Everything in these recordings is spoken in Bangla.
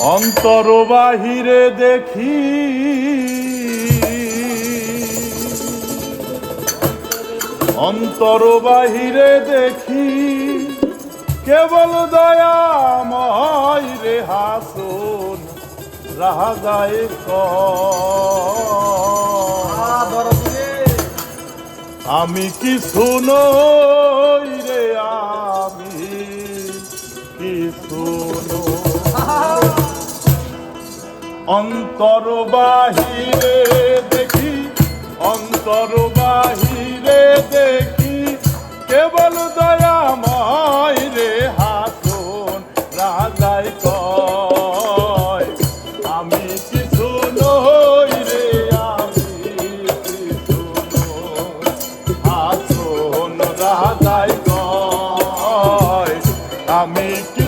অন্তর বাহিরে দেখি। অন্তর বাহিরে দেখি কেবল দয়াময় রে হাসুন রাহা যায় আমি কি শুনই অন্তর বাহিরে দেখি অন্তর বাহিরে দেখি, কেবল দয়াময় রে হাসুন, রাজাই কয়, আমি কিছু নই রে, আমি কিছু নই, হাসুন, রাজাই কয়, আমি কিছু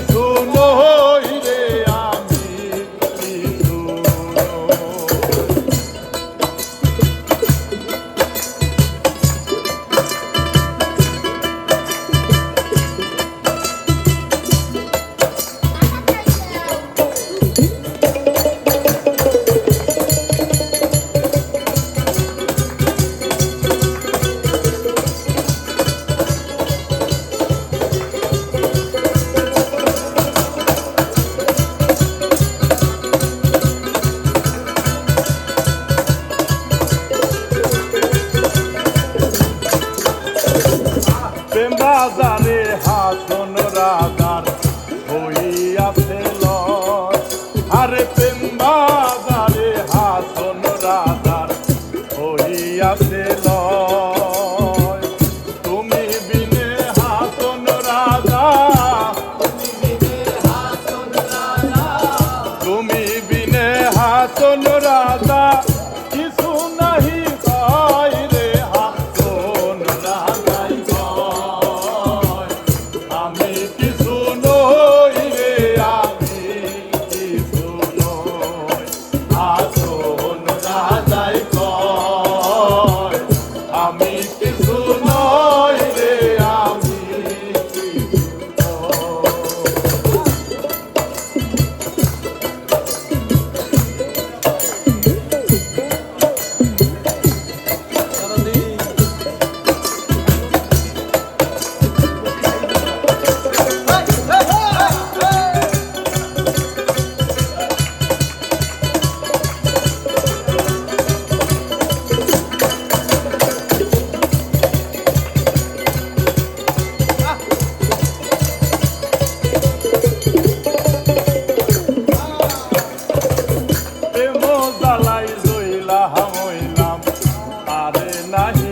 প্রেম বাজারে হাসন রাজার হইয়াছে লয় আরে প্রেম বাজারে হাসন রাজার হইয়াছে লয় তুমি বিনে হাসন রাজা। তুমি বিনে রাজা। আরে